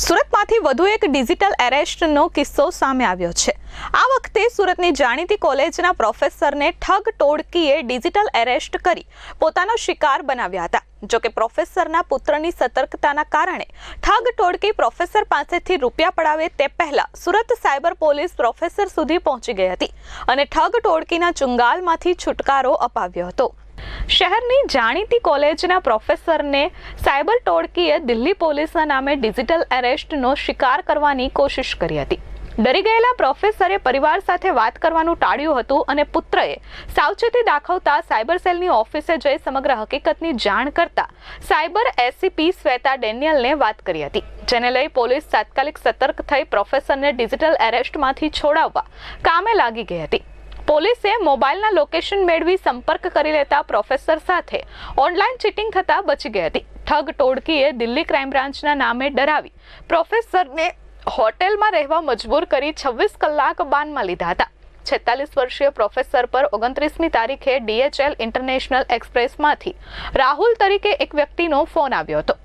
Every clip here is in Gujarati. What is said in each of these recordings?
સુરતમાંથી વધુ એક ડિજિટલ એરેસ્ટનો કિસ્સો સામે આવ્યો છે. આ વખતે સુરતની જાણીતી કોલેજના પ્રોફેસરને ઠગ ટોળકીએ ડિજિટલ એરેસ્ટ કરી પોતાનો શિકાર બનાવ્યા હતા. જોકે પ્રોફેસરના પુત્રની સતર્કતાના કારણે ઠગ ટોળકી પ્રોફેસર પાસેથી રૂપિયા પડાવે તે પહેલા સુરત સાયબર પોલીસ પ્રોફેસર સુધી પહોંચી ગઈ હતી અને ઠગ ટોળકીના ચુંગાલમાંથી છુટકારો અપાવ્યો હતો. શહેરની જાણીતી કોલેજના પ્રોફેસરને સાયબર ટોળકીએ દિલ્હી પોલીસના નામે ડિજિટલ એરેસ્ટનો શિકાર કરવાની કોશિશ કરી હતી. ડરી ગયેલા પ્રોફેસરે પરિવાર સાથે વાત કરવાનું ટાળ્યું હતું અને પુત્રએ સાવચેતી દાખવતા સાયબર સેલની ઓફિસે જઈ સમગ્ર હકીકતની જાણ કરતા સાયબર એસીપી શ્વેતા ડેનિયલને વાત કરી હતી, જેને લઈ પોલીસ તાત્કાલિક સતર્ક થઈ પ્રોફેસરને ડિજિટલ એરેસ્ટમાંથી છોડાવવા કામે લાગી ગઈ હતી. પોલીસે મોબાઈલના લોકેશન મેળવી સંપર્ક કરી લેતા પ્રોફેસર સાથે ઓનલાઈન ચીટિંગ થતા બચી ગઈ હતી. ઠગ ટોળકીએ દિલ્હી ક્રાઇમ બ્રાન્ચના નામે ડરાવી પ્રોફેસરને હોટેલમાં રહેવા મજબૂર કરી છવ્વીસ કલાક બાનમાં લીધા હતા. છેતાલીસ વર્ષીય પ્રોફેસર પર ઓગણત્રીસમી તારીખે ડીએચએલ ઇન્ટરનેશનલ એક્સપ્રેસમાંથી રાહુલ તરીકે એક વ્યક્તિનો ફોન આવ્યો હતો.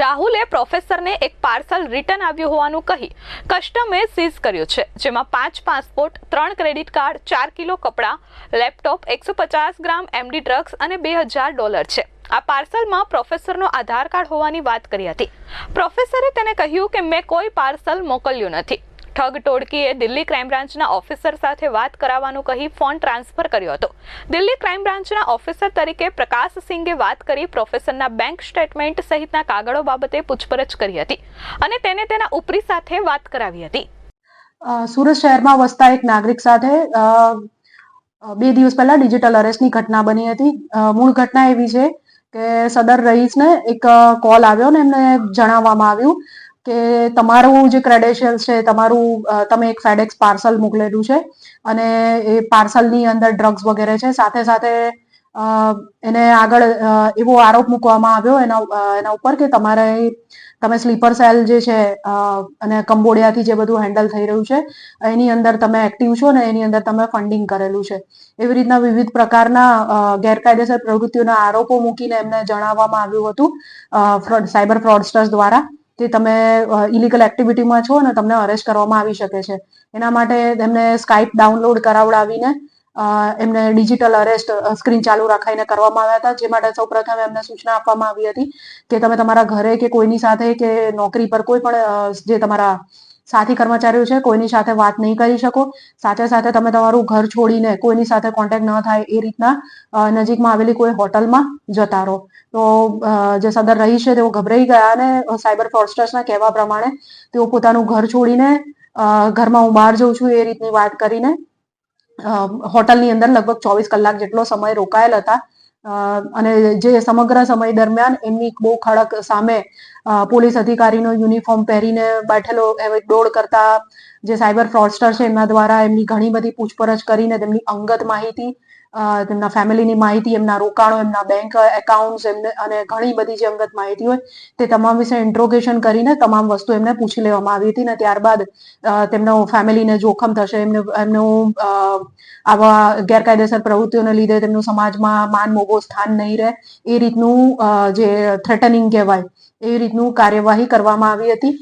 રાહુલે પ્રોફેસરને એક પાર્સલ રિટર્ન આવ્યું હોવાનું કહી કસ્ટમે સીઝ કર્યું છે, જેમાં પાંચ પાસપોર્ટ, ત્રણ ક્રેડિટ કાર્ડ, ચાર કિલો કપડાં, લેપટોપ, એકસો પચાસ ગ્રામ એમડી ડ્રગ્સ અને બે હજાર ડોલર છે. આ પાર્સલમાં પ્રોફેસરનો આધાર કાર્ડ હોવાની વાત કરી હતી. પ્રોફેસરે તેને કહ્યું કે મેં કોઈ પાર્સલ મોકલ્યું નથી. ઠગ ટોળકીએ દિલ્હી ક્રાઇમ બ્રાન્ચના ઓફિસર સાથે વાત કરાવવાનું કહી ફોન ટ્રાન્સફર કર્યો હતો. દિલ્હી ક્રાઇમ બ્રાન્ચના ઓફિસર તરીકે પ્રકાશ સિંઘે વાત કરી પ્રોફેસરના બેંક સ્ટેટમેન્ટ સહિતના કાગળો બાબતે પૂછપરછ કરી હતી અને તેને તેના ઉપરી સાથે વાત કરાવી હતી. સુરત શહેરમાં વસતા એક નાગરિક સાથે બે દિવસ પહેલા ડિજિટલ અરેસ્ટની ઘટના બની હતી. મૂળ ઘટના એવી છે કે સદર રહીશને એક કોલ આવ્યો ને એમને જણાવવામાં આવ્યું કે તમારું જે ક્રેડેશિયલ્સ છે, તમારું તમે એક ફેડેક્સ પાર્સલ મોકલેલું છે અને એ પાર્સલની અંદર ડ્રગ્સ વગેરે છે. સાથે સાથે એને આગળ એવો આરોપ મૂકવામાં આવ્યો એના એના ઉપર કે તમારે તમે સ્લીપર સેલ જે છે અને કંબોડિયાથી જે બધું હેન્ડલ થઈ રહ્યું છે, એની અંદર તમે એક્ટિવ છો ને એની અંદર તમે ફંડિંગ કરેલું છે. એવી રીતના વિવિધ પ્રકારના ગેરકાયદેસર પ્રવૃત્તિઓના આરોપો મૂકીને એમને જણાવવામાં આવ્યું હતું સાયબર ફ્રોડસ્ટર્સ દ્વારા. કે તમે ઇલીગલ એક્ટિવિટીમાં છો અને તમને અરેસ્ટ કરવામાં આવી શકે છે. એના માટે એમને સ્કાઇપ ડાઉનલોડ કરાવડાવીને એમને ડિજિટલ અરેસ્ટ સ્ક્રીન ચાલુ રાખાઈને કરવામાં આવ્યા હતા. જે માટે સૌપ્રથમ એમને સૂચના આપવામાં આવી હતી કે તમે તમારા ઘરે કે કોઈની સાથે કે નોકરી પર કોઈ પણ જે તમારા સાથી કર્મચારીઓ છે, કોઈની સાથે વાત નહીં કરી શકો. સાથે સાથે તમે તમારું ઘર છોડીને કોઈની સાથે કોન્ટેક્ટ ન થાય એ રીતના નજીકમાં આવેલી કોઈ હોટલમાં જતા રહો. તો જે સદર રહી છે તેઓ ગભરાઈ ગયા અને સાયબર ફ્રોડસ્ટર્સના કહેવા પ્રમાણે તેઓ પોતાનું ઘર છોડીને ઘરમાં હું બહાર જઉં છું એ રીતની વાત કરીને હોટલની અંદર લગભગ ચોવીસ કલાક જેટલો સમય રોકાયેલ હતા. અને જે સમગ્ર સમય દરમિયાન એમની બહુ ખડક સામે પોલીસ અધિકારીનો યુનિફોર્મ પહેરીને બેઠેલો દોડ કરતા જે સાયબર ફ્રોડસ્ટર છે એમના દ્વારા એમની ઘણી બધી પૂછપરછ કરીને તેમની અંગત માહિતી તેમના ફેમિલીની માહિતી, એમના રોકાણો, એમના બેંક એકાઉન્ટ્સ એમને, અને ઘણી બધી જે અંગત માહિતી હોય, તે તમામ વિશે ઇન્ટ્રોગેશન કરીને તમામ વસ્તુ એમને પૂછી લેવામાં આવી હતી ને ત્યારબાદ તેમનો ફેમિલીને જોખમ થશે, એમને, એમનું આવા ગેરકાયદેસર પ્રવૃત્તિઓને લીધે તેમનું સમાજમાં માન મોગો સ્થાન નહીં રહે, એ રીતનું જે થ્રેટનિંગ કહેવાય, એ રીતનું કાર્યવાહી કરવામાં આવી હતી.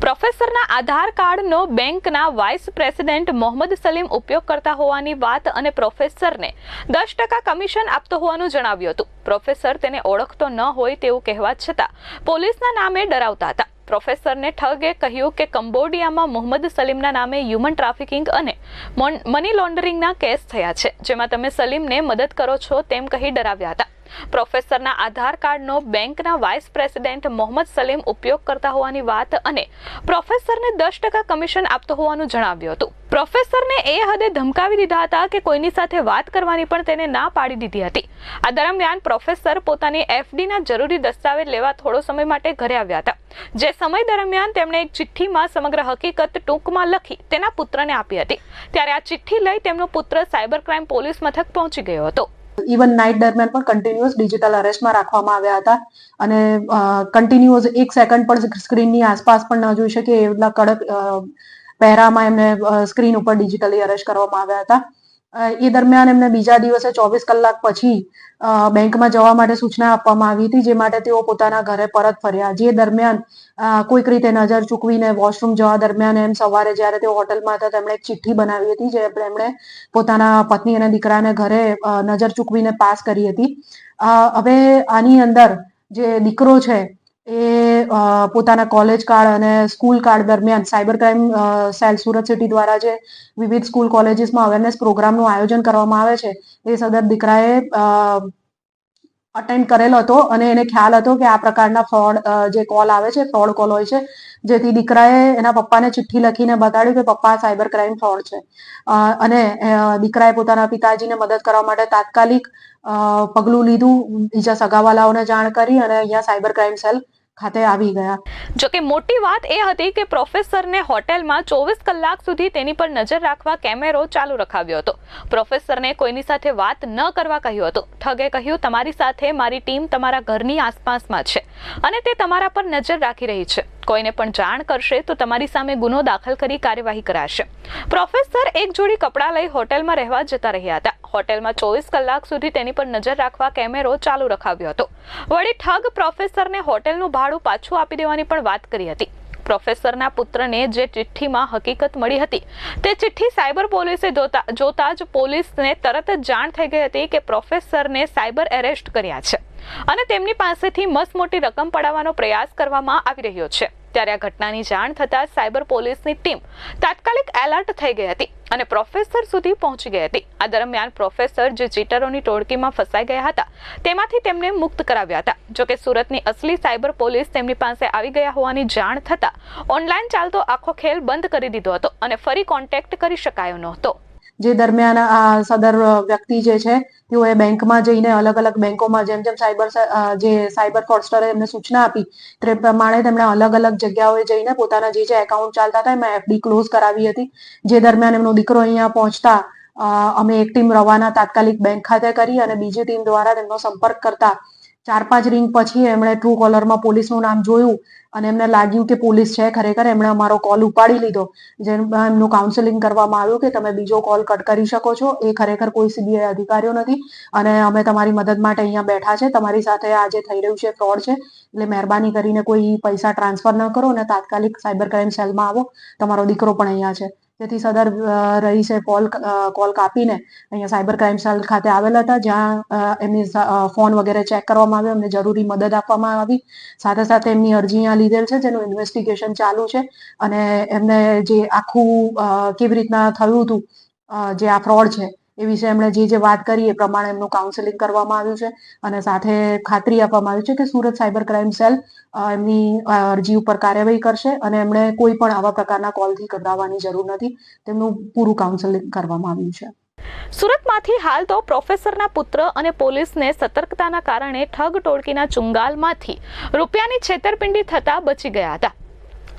પ્રોફેસરના આધાર કાર્ડનો બેંકના વાઇસ પ્રેસિડેન્ટ મોહમ્મદ સલીમ ઉપયોગ કરતા હોવાની વાત અને પ્રોફેસરને દસ ટકા કમિશન આપતો હોવાનું જણાવ્યું હતું. પ્રોફેસર તેને ઓળખતો ન હોય તેવું કહેવા છતાં પોલીસના નામે ડરાવતા હતા. પ્રોફેસરને ઠગે કહ્યું કે કંબોડિયામાં મોહમ્મદ સલીમના નામે હ્યુમન ટ્રાફિકિંગ અને મોન- લોન્ડરિંગના કેસ થયા છે. જેમાં તમે સલીમને મદદ કરો છો તેમ કહી ડરાવ્યા હતા. પ્રોફેસરના આધાર કાર્ડનો બેંકના વાઇસ પ્રેસિડેન્ટ મોહમ્મદ સલીમ ઉપયોગ કરતા હોવાની વાત અને પ્રોફેસરને દસ ટકા કમિશન આપતો હોવાનું જણાવ્યું હતું. પ્રોફેસરને એ હદે ધમકાવી દીધા હતા કે કોઈની સાથે વાત કરવાની પણ તેને ના પાડી દીધી હતી. આ દરમિયાન પ્રોફેસર પોતાની એફડીના જરૂરી દસ્તાવેજ લેવા થોડો સમય માટે ઘરે આવ્યા હતા. જે સમય દરમિયાન તેમણે એક ચિઠ્ઠીમાં સમગ્ર હકીકત ટૂંકમાં લખી તેના પુત્રને આપી હતી. ત્યારે આ ચિઠ્ઠી લઈ તેમનો પુત્ર સાયબર ક્રાઇમ પોલીસ મથક પહોંચી ગયો હતો. ઇવન નાઇટ દરમિયાન પણ કન્ટિન્યુઅસ ડિજિટલ અરેસ્ટમાં રાખવામાં આવ્યા હતા. અને કન્ટિન્યુઅસ એક સેકન્ડ પણ સ્ક્રીનની આસપાસ પણ ન જોઈ શકે એટલા કડક પહેરામાં એમને સ્ક્રીન ઉપર ડિજિટલી અરેસ્ટ કરવામાં આવ્યા હતા. એ દરમિયાન એમને બીજા દિવસે ચોવીસ કલાક પછી બેંકમાં જવા માટે સૂચના આપવામાં આવી હતી, જે માટે તેઓ પોતાના ઘરે પરત ફર્યા. જે દરમિયાન કોઈક રીતે નજર ચૂકવીને વોશરૂમ જવા દરમિયાન એમ સવારે જ્યારે તેઓ હોટલમાં હતા, તેમણે એક ચિઠ્ઠી બનાવી હતી, જે એમણે પોતાના પત્ની અને દીકરાને ઘરે નજર ચૂકવીને પાસ કરી હતી. હવે આની અંદર જે દીકરો છે, એ પોતાના કોલેજ કાળ અને સ્કૂલ કાળ દરમિયાન cyber crime cell Surat city દ્વારા જે વિવિધ સ્કૂલ કોલેજીસમાં અવેરનેસ પ્રોગ્રામનું આયોજન કરવામાં આવે છે, એ સદર દીકરાએ અટેન્ડ કરેલો હતો અને એને ખ્યાલ હતો કે આ પ્રકારના ફ્રોડ જે કોલ આવે છે ફ્રોડ કોલ હોય છે, જેથી દીકરાએ એના પપ્પાને ચિઠ્ઠી લખીને બતાડ્યું કે પપ્પા સાયબર ક્રાઇમ ફ્રોડ છે. અને દીકરાએ પોતાના પિતાજીને મદદ કરવા માટે તાત્કાલિક પગલું લીધું, બીજા સગાવાલાઓને જાણ કરી અને અહીંયા સાયબર ક્રાઇમ સેલ ખાતે આવી ગયા. જો મોટી વાત એ હતી કે પ્રોફેસરને હોટેલમાં ચોવીસ કલાક સુધી તેની પર નજર રાખવા કેમેરો ચાલુ રખાવ્યો હતો. પ્રોફેસરને કોઈની સાથે વાત ન કરવા કહ્યું હતું. ઠગે કહ્યું, તમારી સાથે મારી ટીમ તમારા ઘરની આસપાસમાં છે અને તે તમારા પર નજર રાખી રહી છે. કોઈને પણ જાણ કરશે તો તમારી સામે ગુનો દાખલ કરી કાર્યવાહી કરાશે. પ્રોફેસર એક જોડી કપડાં લઈ હોટેલમાં રહેવા જતા રહ્યા હતા. હોટેલમાં ચોવીસ કલાક સુધી તેની પર નજર રાખવા કેમેરો ચાલુ રખાવ્યો હતો. વળી ઠગ પ્રોફેસરને હોટેલનું ભાડું પાછું આપી દેવાની પણ વાત કરી હતી. પ્રોફેસરના પુત્રને જે ચિઠ્ઠીમાં હકીકત મળી હતી, તે ચિઠ્ઠી સાયબર પોલીસે જોતા જોતા જ પોલીસને તરત જ જાણ થઈ ગઈ હતી કે પ્રોફેસરને સાયબર એરેસ્ટ કર્યા છે. અને તેમની પાસેથી મસમોટી રકમ પડાવવાનો પ્રયાસ કરવામાં આવી રહ્યો છે. ત્યારે આ ઘટનાની જાણ થતાં સાયબર પોલીસની ટીમ તાત્કાલિક એલર્ટ થઈ ગઈ હતી અને પ્રોફેસર સુધી પહોંચી ગઈ હતી. આ દરમિયાન પ્રોફેસર જે ચીટરોની ટોળકીમાં ફસાઈ ગયા હતા, તેમાંથી તેમને મુક્ત કરાવ્યા હતા. જોકે સુરતની અસલી સાયબર પોલીસ તેમની પાસે આવી ગયા હોવાની જાણ થતાં ઓનલાઈન ચાલતો આખો ખેલ બંધ કરી દીધો હતો અને ફરી કોન્ટેક્ટ કરી શકાયો નહોતો. જે દરમિયાન આ સદર વ્યક્તિ જે છે, તેઓએ બેંકમાં જઈને અલગ અલગ બેંકોમાં જેમ જેમ સાયબર જે સાયબર ફ્રોડસ્ટરે એમને સૂચના આપી, તે પ્રમાણે તેમણે અલગ અલગ જગ્યાઓએ જઈને પોતાના જે જે એકાઉન્ટ ચાલતા હતા એમાં એફડી ક્લોઝ કરાવી હતી, જે દરમિયાન એમનો દીકરો અહીંયા પહોંચતા અમે એક ટીમ રવાના તાત્કાલિક બેંક ખાતે કરી અને બીજી ટીમ દ્વારા તેમનો સંપર્ક કરતા ચાર પાંચ રિંગ પછી એમણે ટ્રુ કોલરમાં પોલીસનું નામ જોયું અને એમને લાગ્યું કે પોલીસ છે, ખરેખર એમણે અમારો કોલ ઉપાડી લીધો. જેમાં એમનું કાઉન્સેલિંગ કરવામાં આવ્યું કે તમે બીજો કોલ કટ કરી શકો છો, એ ખરેખર કોઈ સીબીઆઈ અધિકારીઓ નથી અને અમે તમારી મદદ માટે અહીંયા બેઠા છે. તમારી સાથે આ જે થઈ રહ્યું છે ફ્રોડ છે, એટલે મહેરબાની કરીને કોઈ પૈસા ટ્રાન્સફર ન કરો અને તાત્કાલિક સાયબર ક્રાઇમ સેલમાં આવો. તમારો દીકરો પણ અહીંયા છે. જેથી સદર રહીશે કોલ કોલ કાપીને અહીંયા સાયબર ક્રાઇમ સેલ ખાતે આવેલા હતા, જ્યાં એમની ફોન વગેરે ચેક કરવામાં આવ્યો, એમને જરૂરી મદદ આપવામાં આવી. સાથે સાથે એમની અરજી અહીંયા લીધેલ છે, જેનું ઇન્વેસ્ટિગેશન ચાલુ છે અને એમને જે આખું કેવી રીતના થયું હતું જે આ ફ્રોડ છે એ વિશે એમણે જે જે વાત કરી એ પ્રમાણે એમનું કાઉન્સેલિંગ કરવામાં આવ્યું છે અને સાથે ખાતરી આપવામાં આવી છે કે સુરત સાયબર ક્રાઇમ સેલ એમની અરજી ઉપર કાર્યવાહી કરશે અને એમણે કોઈ પણ આવા પ્રકારના કોલથી ગભરાવાની જરૂર નથી. તેમનું પૂરું કાઉન્સેલિંગ કરવામાં આવ્યું છે. સુરતમાંથી હાલ તો પ્રોફેસરના પુત્ર અને પોલીસને સતર્કતાના કારણે ઠગ ટોળકીના ચુંગાલમાંથી રૂપિયાની છેતરપિંડી થતા બચી ગયા હતા.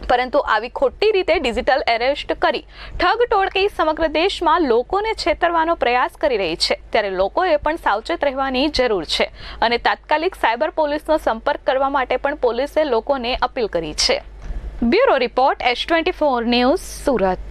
પરંતુ આવી ખોટી રીતે ડિજિટલ એરેસ્ટ કરી ઠગ ટોળકી સમગ્ર દેશમાં લોકોને છેતરવાનો પ્રયાસ કરી રહી છે. ત્યારે લોકોએ પણ સાવચેત રહેવાની જરૂર છે અને તાત્કાલિક સાયબર પોલીસનો સંપર્ક કરવા માટે પણ પોલીસે લોકોને અપીલ કરી છે. Bureau report S twenty four news Surat.